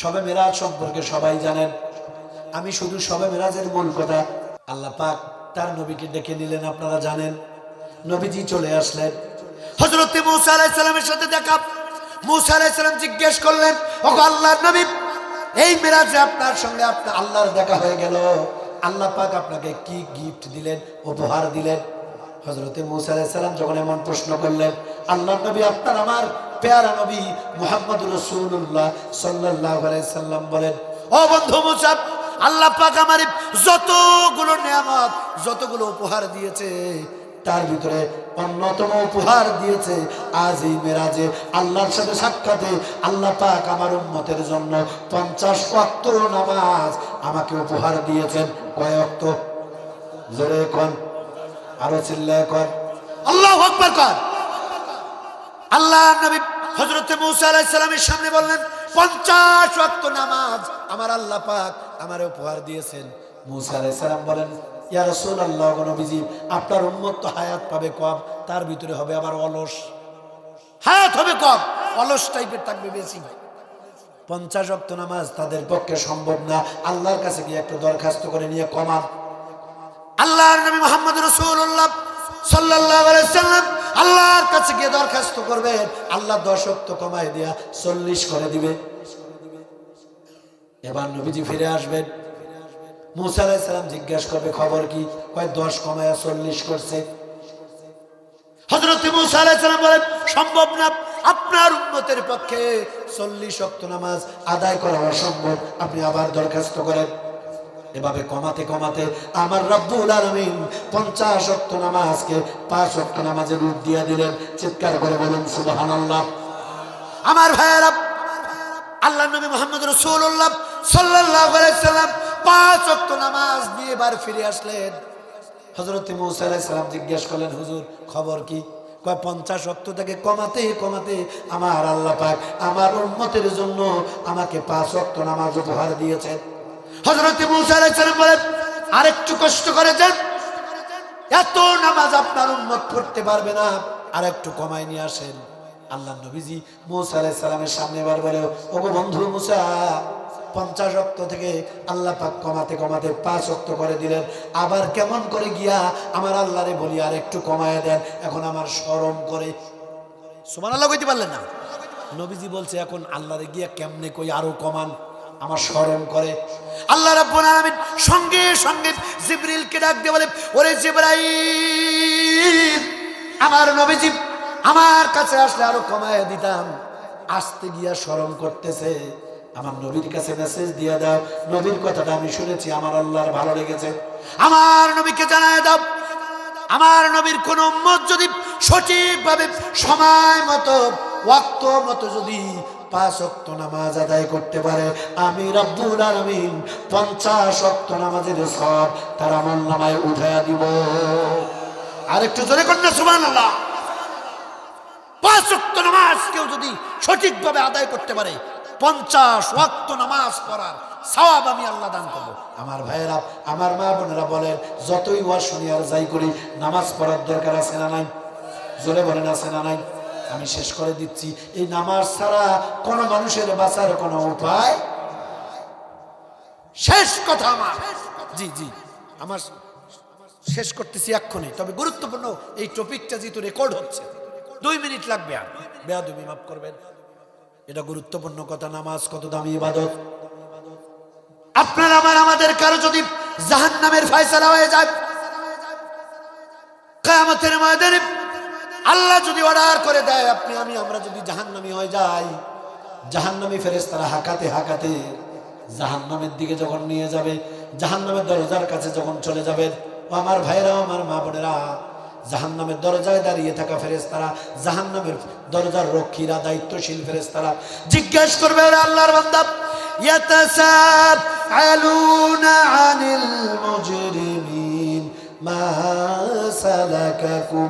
সবে মেরাজ সম্পর্কে সবাই জানেন। আমি শুধু সবে মেরাজের মূল কথা আল্লাহ পাক তার নবীকে ডেকে নিলেন, আপনারা জানেন। নবীজি চলে আসলেন। হজরত মুসা আলাইসালামের সাথে দেখা। মুসা আলাইসালাম জিজ্ঞেস করলেন ও আল্লাহর নবী, এই মেরাজে আপনার সঙ্গে আপনার আল্লাহর দেখা হয়ে গেল। আল্লাহ পাক আপনাকে কি গিফট দিলেন, উপহার দিলেন? হজরতে মুসা আলাইসাল্লাম যখন এমন প্রশ্ন করলেন আল্লাহ নবী আপনার আমার পেয়ারা নবী মোহাম্মদ রসুল্লাহ সাল্লাহ সাল্লাম বলেন, ও বন্ধু মুসাব আল্লাহ পাক আমার যতগুলো নিয়ামত, যতগুলো উপহার দিয়েছে, তার ভিতরে অন্যতম উপহার দিয়েছে আজ এই মেরাজে। আল্লাহর সাথে সাক্ষাতে আল্লাহ পাক আমার উন্মতের জন্য পঞ্চাশ ওয়াক্ত নামাজ আমাকে উপহার দিয়েছেন। কয় অক্ত জোরে কন? আরও চিল্লায় কর আল্লাহ কর আল্লাহ নবী হজরত মুসা আলাইহিস সালামের সামনে বললেন, পঞ্চাশ ওয়াক্ত নামাজ আমার আল্লাহ পাক আমার উপহার দিয়েছেন। মুসা আলাইহিস সালাম বলেন, ইয়া রাসূলুল্লাহ নবীজি, আপনার উম্মত তো হায়াত পাবে কম তার ভিতরে হবে আবার অলস। হায়াত হবে কম অলস টাইপের থাকবে বেশি ভাই। পঞ্চাশ অক্ত নামাজ তাদের পক্ষে সম্ভব না, আল্লাহর কাছে গিয়ে একটু দরখাস্ত করে নিয়ে কমান। আল্লাহর নবী মোহাম্মদ রসুল্লাহ আল্লাহর কাছে গিয়ে দরখাস্ত করবেন। আল্লাহ কমায় চল্লিশ করে দিবে। এবার নবীজি ফিরে আসবেন। জিজ্ঞাসা করবে, খবর কি? দশ চল্লিশ করছে। সম্ভব না, আপনার উন্নতের পক্ষে চল্লিশ অক্ত নামাজ আদায় করা অসম্ভব। আপনি আবার দরখাস্ত করেন। এভাবে কমাতে কমাতে আমার রব্বুল আলমিন পঞ্চাশ অক্ত নামাজকে পাঁচ অক্ত নামাজের রূপ দিয়ে দিলেন। চিৎকার করে বলুন সুবাহান আমার ভাইয়েরা আল্লাহ নবী মোহাম্মদ রসুল্লাহ সাল্লাহ সাল্লাম পাঁচ অক্ত নামাজ দিয়ে এবার ফিরে আসলেন। হজরত মৌসা জিজ্ঞেস করলেন, হুজুর, খবর কি? পঞ্চাশ অক্ত থেকে কমাতে কমাতে আমার আল্লাহ পাক আমার উন্মতের জন্য আমাকে পাঁচ অক্ত নামাজ উপহার দিয়েছেন। হজরত মুসা আলাইসালাম বলেন, আরেকটু কষ্ট করে যান। এত নামাজ আপনার উন্মত করতে পারবে না। আর একটু কমাই নিয়ে আসেন। আল্লাহ নবীজি মুসা সামনে এবার বলে, ওগো বন্ধু মুসা, পঞ্চাশ অক্ত থেকে আল্লাহ পাক কমাতে কমাতে পাঁচ অক্ত করে দিলেন। আবার কেমন করে গিয়া আমার আল্লাহরে বলি আর একটু কমায় দেন। এখন আমার স্মরণ করে। সুমান আল্লাহ কইতে পারলেন না। নবীজি বলছে, এখন আল্লাহরে গিয়া কেমনে কই আরও কমান? আমার স্মরণ করে। আল্লাহ রাব্বুল আলামিন সঙ্গে সঙ্গে জিবরিলকে ডাক দিয়ে বলে, ওরে জিবরাইল, আমার নবীজি, আমার কাছে আসলে আরও কমায় দিতাম। আসতে গিয়া স্মরণ করতেছে। আমার নবীর কাছে মেসেজ দিয়ে দাও। নবীর কথাটা আমি শুনেছি, আমার আল্লাহর ভালো লেগেছে। আমার নবীকে জানায় দাও, আমার নবীর কোন উম্মত যদি সঠিকভাবে সময় মতো, ওয়াক্ত মতো যদি পাঁচ নামাজ আদায় করতে পারে। আমি আলমিন পঞ্চাশ নামাজের সব আমল নামায় দিব। জোরে কন্যা সুমান আল্লাহ পাঁচ নামাজ কেউ যদি সঠিকভাবে আদায় করতে পারে, পঞ্চাশ ওয়াক্ত নামাজ পড়ার সওয়াব আমি আল্লাহ দান করব। আমার ভাইয়েরা, আমার মা বোনেরা বলেন, যতই ওয়াজ শুনি আর যাই করি, নামাজ পড়ার দরকার আছে না নাই? জোরে বলেন, আছে না নাই? আমি শেষ করে দিচ্ছি। এই নামাজ ছাড়া কোন মানুষের বাঁচার কোনো উপায় শেষ কথা আমার। জি জি। আমার শেষ করতেছি এক্ষুনি। তবে গুরুত্বপূর্ণ এই টপিকটা যেহেতু রেকর্ড হচ্ছে, দুই মিনিট লাগবে আর। বেয়াদুমি মাফ করবেন। এটা গুরুত্বপূর্ণ কথা, নামাজ কত দামি ইবাদত। আপনার আমার আমাদের কারও যদি জাহান নামের ফয়সালা হয়ে যায়, কায়ামতের ময়দানে আল্লাহ যদি অর্ডার করে দেয় আপনি আমি আমরা যদি জাহান্নামি হয়ে যাই জাহান্নামি ফেরেস তারা হাঁকাতে হাঁকাতে জাহান্নামের দিকে যখন নিয়ে যাবে জাহান্নামের দরজার কাছে যখন চলে যাবেন ও আমার ভাইরা আমার মা বোনেরা জাহান্নামের দরজায় দাঁড়িয়ে থাকা ফেরেস তারা জাহান্নামের দরজার রক্ষীরা দায়িত্বশীল ফেরেস তারা জিজ্ঞেস করবে ওরা আল্লাহর বান্দা يتساءلون عن المجرمين ما سلككم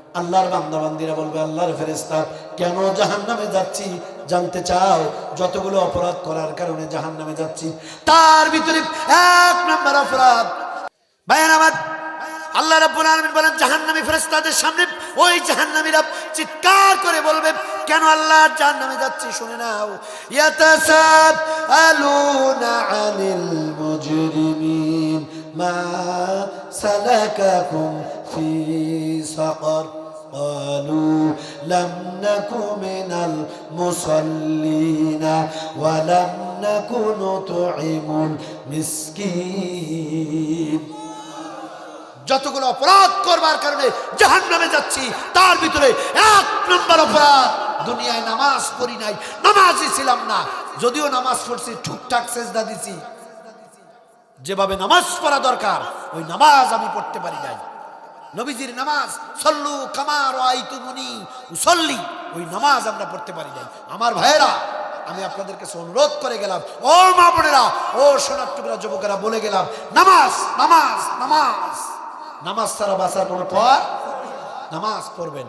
আল্লাহর বান্দাবান্দিরা বলবে, আল্লাহর ফেরেস্তা কেন জাহান নামে যাচ্ছি? জানতে চাও? যতগুলো অপরাধ করার কারণে জাহান নামে যাচ্ছি। তার ভিতরে এক নম্বর অপরাধ। ভাইয়ান আমার আল্লাহ রাব্বুল আলামিন বলেন, জাহান্নামী ফেরেশতাদের সামনে ওই জাহান্নামীরা চিৎকার করে বলবে, কেন আল্লাহ জাহান্নামে যাচ্ছি শুনে নাও। ইয়াতাসাআলুনা আনিল মুজরিমিন মা সালাকাকুম ফি সাকার। قالوا لم نك من المصلين ولم نك نطعم المسكين যতগুলো অপরাধ করবার কারণে জাহান নামে যাচ্ছি তার ভিতরে এক নম্বর অপরাধ দুনিয়ায় নামাজ পড়ি নাই নামাজই ছিলাম না যদিও নামাজ পড়ছি ঠিকঠাক সেজদা দিছি যেভাবে নামাজ পড়া দরকার ওই নামাজ আমি পড়তে পারি নাই নবীজির নামাজ, সল্লু কামার আইতুমুনি উসল্লি। ওই নামাজ আমরা পড়তে পারি নাই। আমার ভাইয়েরা, আমি আপনাদেরকে অনুরোধ করে গেলাম। ও মা বোনেরা, ও সোনার টুকরা যুবকেরা, বলে গেলাম, নামাজ নামাজ নামাজ। নামাজ ছাড়া বাঁচার কোনো পর নামাজ পড়বেন।